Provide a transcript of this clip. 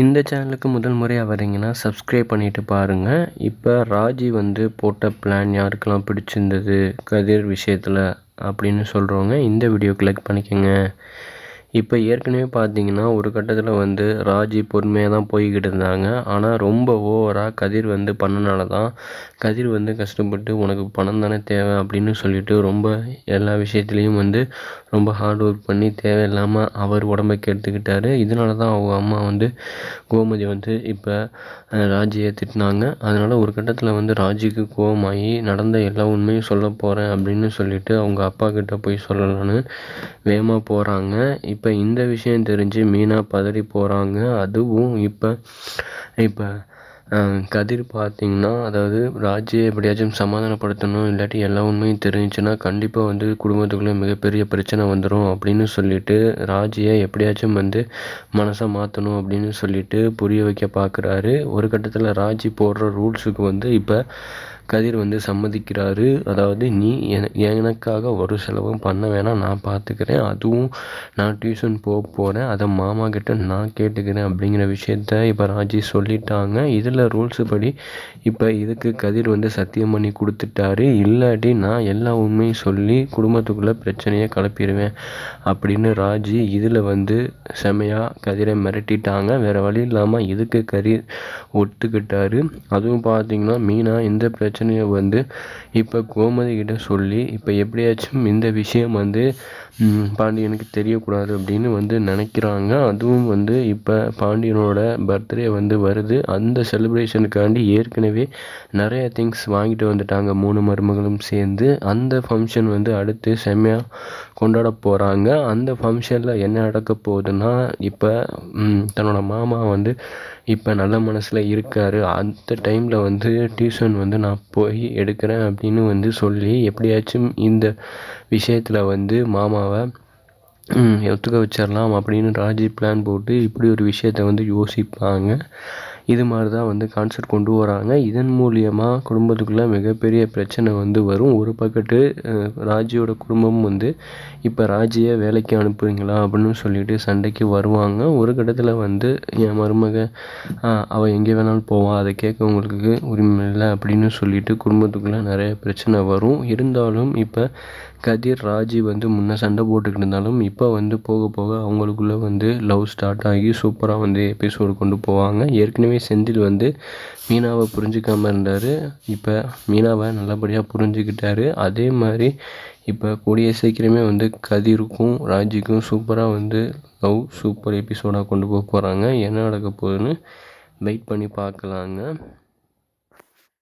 இந்த சேனலுக்கு முதல் முறையாக வரீங்கன்னா சப்ஸ்கிரைப் பண்ணிவிட்டு பாருங்கள் இப்போ ராஜி வந்து போட்ட பிளான் யாருக்கெல்லாம் பிடிச்சிருந்தது கதிர் விஷயத்தில் அப்படின்னு சொல்கிறவங்க இந்த வீடியோ கிளிக் பண்ணிக்கோங்க. இப்போ ஏற்கனவே பார்த்தீங்கன்னா ஒரு கட்டத்தில் வந்து ராஜி பொறுமையாக தான் போய்கிட்டு இருந்தாங்க. ஆனால் ரொம்ப ஓவராக கதிர் வந்து பண்ணனால தான் கதிர் வந்து கஷ்டப்பட்டு உனக்கு பணம் தானே தேவை அப்படின்னு சொல்லிட்டு ரொம்ப எல்லா விஷயத்துலேயும் வந்து ரொம்ப ஹார்ட் ஒர்க் பண்ணி தேவையில்லாமல் அவர் உடம்பை கெடுத்துக்கிட்டார். இதனால தான் அவங்க அம்மா வந்து கோமதி வந்து இப்போ ராஜியை திட்டினாங்க. அதனால் ஒரு கட்டத்தில் வந்து ராஜிக்கு கோவமாகி நடந்த எல்லா உண்மையும் சொல்ல போகிறேன் அப்படின்னு சொல்லிட்டு அவங்க அப்பா கிட்ட போய் சொல்லலான்னு வேகமாக போகிறாங்க இப்போ இந்த விஷயம் தெரிஞ்சு மீனா பதறி போகிறாங்க அதுவும் இப்போ இப்போ கதிர் பார்த்தீங்கன்னா அதாவது ராஜியை எப்படியாச்சும் சமாதானப்படுத்தணும் இல்லாட்டி எல்லா உண்மையும் தெரிஞ்சுன்னா கண்டிப்பாக வந்து குடும்பத்துக்குள்ளே மிகப்பெரிய பிரச்சனை வந்துடும் அப்படின்னு சொல்லிட்டு ராஜியை எப்படியாச்சும் வந்து மனசை மாற்றணும் அப்படின்னு சொல்லிட்டு புரிய வைக்க பார்க்குறாரு ஒரு கட்டத்தில் ராஜி போடுற ரூல்ஸுக்கு வந்து இப்போ கதிர் வந்து சம்மதிக்கிறாரு. அதாவது நீ எனக்காக ஒரு செலவும் பண்ண வேணாம் நான் பார்த்துக்கிறேன் அதுவும் நான் டியூஷன் போக போகிறேன் அதை மாமா கிட்ட நான் கேட்டுக்கிறேன் அப்படிங்கிற விஷயத்த இப்போ ராஜி சொல்லிட்டாங்க. இதில் ரூல்ஸு படி இப்போ இதுக்கு கதிர் வந்து சத்தியம் பண்ணி கொடுத்துட்டாரு. இல்லாட்டி நான் எல்லா உண்மையும் சொல்லி குடும்பத்துக்குள்ளே பிரச்சனையை கிளப்பிடுவேன் அப்படின்னு ராஜி இதில் வந்து செமையாக கதிரை மிரட்டிட்டாங்க. வேறு வழி இல்லாமல் இதுக்கு கதிர் ஒத்துக்கிட்டாரு. அதுவும் பார்த்தீங்கன்னா மீனா இந்த பிரச்சனை பிரச்சனையை வந்து இப்போ கோமதி கிட்ட சொல்லி இப்போ எப்படியாச்சும் இந்த விஷயம் வந்து பாண்டியனுக்கு தெரியக்கூடாது அப்படின்னு வந்து நினைக்கிறாங்க. அதுவும் வந்து இப்போ பாண்டியனோட பர்த்டே வந்து வருது. அந்த செலிப்ரேஷனுக்காண்டி ஏற்கனவே நிறைய திங்ஸ் வாங்கிட்டு வந்துட்டாங்க. மூணு மருமகளும் சேர்ந்து அந்த ஃபங்க்ஷன் வந்து அடுத்து செம்மையாக கொண்டாட போகிறாங்க அந்த ஃபங்க்ஷனில் என்ன நடக்க போகுதுன்னா இப்போ தன்னோட மாமா வந்து இப்போ நல்ல மனசில் இருக்கார். அந்த டைமில் வந்து டியூஷன் வந்து நான் போய் எடுக்கிறேன் அப்படின்னு வந்து சொல்லி எப்படியாச்சும் இந்த விஷயத்தில் வந்து மாமாவை ஒத்துக்க வச்சிடலாம் அப்படின்னு ராஜி பிளான் போட்டு இப்படி ஒரு விஷயத்த வந்து யோசிப்பாங்க. இது மாதிரி தான் வந்து கான்செப்ட் கொண்டு வராங்க. இதன் மூலியமாக குடும்பத்துக்குள்ளே மிகப்பெரிய பிரச்சனை வந்து வரும். ஒரு பக்கத்து ராஜியோட குடும்பம் வந்து இப்போ ராஜியை வேலைக்கு அனுப்புறீங்களா? அப்படின்னு சொல்லிட்டு சண்டைக்கு வருவாங்க. ஒரு கட்டத்தில் வந்து என் மருமக அவள் எங்கே வேணாலும் போவான் அதை கேட்க உங்களுக்கு உரிமை இல்லை. அப்படின்னு சொல்லிட்டு குடும்பத்துக்குள்ளே நிறைய பிரச்சனை வரும். இருந்தாலும் இப்போ கதிர் ராஜி வந்து முன்னே சண்டை போட்டுக்கிட்டு இருந்தாலும் இப்போ வந்து போக போக அவங்களுக்குள்ளே வந்து லவ் ஸ்டார்ட் ஆகி சூப்பராக வந்து எபிசோடு கொண்டு போவாங்க. ஏற்கனவே செந்தில் வந்து மீனாவை புரிஞ்சிக்காமல் இருந்தார். இப்போ மீனாவை நல்லபடியாக புரிஞ்சுக்கிட்டாரு. அதே மாதிரி இப்போ கூடிய சீக்கிரமே வந்து கதிருக்கும் ராஜிக்கும் சூப்பராக வந்து லவ் சூப்பர் எபிசோடாக கொண்டு போக போகிறாங்க என்ன நடக்க போகுதுன்னு வெயிட் பண்ணி பார்க்கலாங்க.